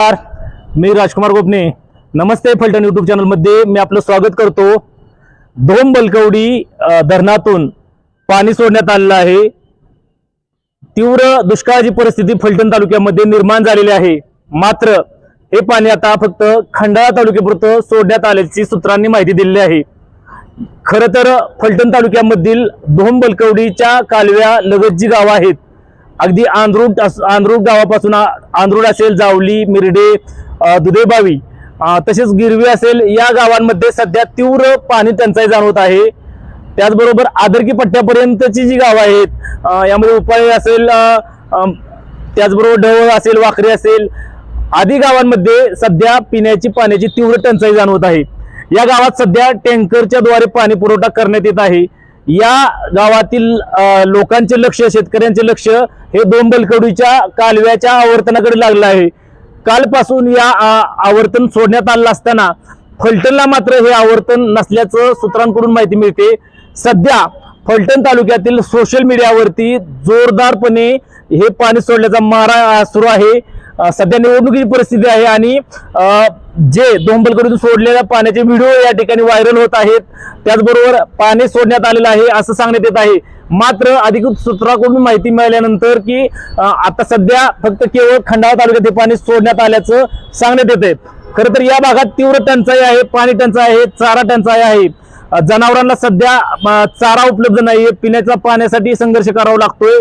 नमस्कार. मी राजकुमार गोपने. नमस्ते फलटण युट्यूब चॅनलमध्ये. मी आपलं स्वागत करतो. धोम बलकवडी धरणातून पाणी सोडण्यात आलेलं आहे. तीव्र दुष्काळाची परिस्थिती फलटण तालुक्यामध्ये निर्माण झालेली आहे. मात्र हे पाणी आता फक्त खंडाळा तालुक्यापुरतं सोडण्यात आल्याची सूत्रांनी माहिती दिलेली आहे. खरं तर फलटण तालुक्यामधील धोम बलकवडीच्या कालव्या लगत जी गावं आहेत. अगदी आंध्रुड आंध्रुड गावापासून आंध्रुड असेल जावली मिरडे दुधेबावी तसेच गिरवी असेल या गावांमध्ये सध्या तीव्र पाणी टंचाई जाणवत आहे. त्याचबरोबर आदरकी पट्ट्यापर्यंतची जी गावं आहेत यामध्ये उपाळे असेल त्याचबरोबर ढवळ असेल वाखरी असेल आदी गावांमध्ये सध्या पिण्याची पाण्याची तीव्र टंचाई जाणवत आहे. या गावात सध्या टँकरच्या द्वारे पाणी पुरवठा करण्यात येत आहे. या गावातील लोकांचे लक्ष शेतकऱ्यांचे लक्ष हे दोंबलकडूच्या कालव्याच्या आवर्तनाकडे लागलं आहे. कालपासून या आवर्तन सोडण्यात आलं असताना फलटणला मात्र हे आवर्तन नसल्याचं सूत्रांकडून माहिती मिळते. सध्या फलटण तालुक्यातील सोशल मीडियावरती जोरदारपणे हे पाणी सोडण्याचा मारा सुरू आहे. सध्या निवडणुकीची परिस्थिती आहे आणि जे दोंबलकडून सोडलेल्या पाण्याचे व्हिडिओ या ठिकाणी व्हायरल होत आहेत. त्याचबरोबर पाणी सोडण्यात आलेलं आहे असं सांगण्यात येत आहे. मात्र अधिकृत सूत्राकडून माहिती मिळाल्यानंतर की आता सध्या फक्त केवळ खंडाळा तालुक्यात हे पाणी सोडण्यात आल्याचं सांगण्यात येत आहे खरं तर या भागात तीव्र टंचाई आहे पाणी टंचाई आहे चारा टंचाई आहे. जनावरांना सध्या चारा उपलब्ध नाहीये. पिण्याच्या पाण्यासाठी संघर्ष करावा लागतोय.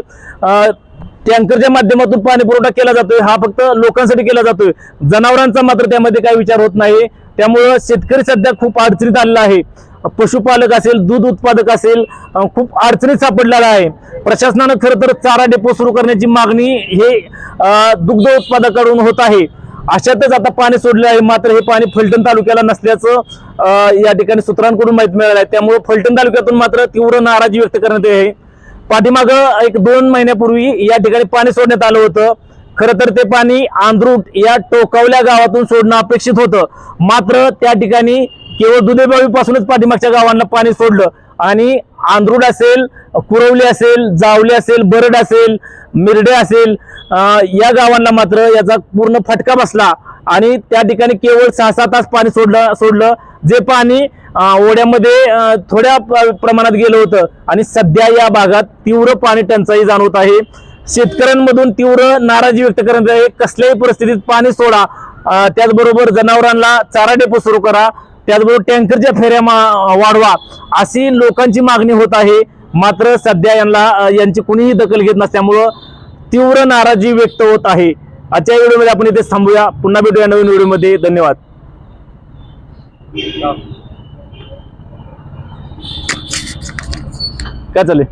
टँकरच्या माध्यमातून पाणी पुरवठा केला जातोय. हा फक्त लोकांसाठी केला जातोय. जनावरांचा मात्र त्यामध्ये काही विचार होत नाही. त्यामुळं शेतकरी सध्या खूप अडचणीत आलेला आहे. पशुपालक असेल दूध उत्पादक असेल खूप अडचणीत सापडलेला आहे. प्रशासनानं खरं तर चारा डेपो सुरू करण्याची मागणी हे दुग्ध उत्पादकाकडून होत आहे. अशातच आता पाणी सोडले आहे. मात्र हे पाणी फलटण तालुक्याला नसल्याचं या ठिकाणी सूत्रांकडून माहिती मिळालं आहे. त्यामुळे फलटण तालुक्यातून मात्र तीव्र नाराजी व्यक्त करण्यात आहे. पाठीमाग एक दोन महिन्यापूर्वी या ठिकाणी पाणी सोडण्यात आलं होतं. खरं तर ते पाणी आंध्रुट या टोकावल्या गावातून सोडणं अपेक्षित होतं. मात्र त्या ठिकाणी केवळ दुधेबावीपासूनच पाठीमागच्या गावांना पाणी सोडलं. आणि आंध्रुड असेल कुरवली असेल जावली असेल बरड असेल मिरडे असेल या गावांना मात्र याचा पूर्ण फटका बसला. आणि त्या ठिकाणी केवळ सहा सहा तास पाणी सोडलं सोडलं. जे पाणी ओढ्यामध्ये थोड्या प्रमाणात गेलं होतं. आणि सध्या या भागात तीव्र पाणी टंचाई जाणवत आहे. शेतकऱ्यांमधून तीव्र नाराजी व्यक्त करण्यात आहे. कसल्याही परिस्थितीत पाणी सोडा. त्याचबरोबर जनावरांना चारा डेपो सुरू करा. त्याचबरोबर टँकरच्या फेऱ्या वाढवा. अशी लोकांची मागणी होत आहे. मात्र सध्या यांना यांची कुणीही दखल घेत नसल्यामुळं तीव्र नाराजी व्यक्त होत आहे. आजच्या व्हिडिओमध्ये आपण इथे थांबूया. पुन्हा भेटूया नवीन व्हिडिओमध्ये. धन्यवाद. काय चालेल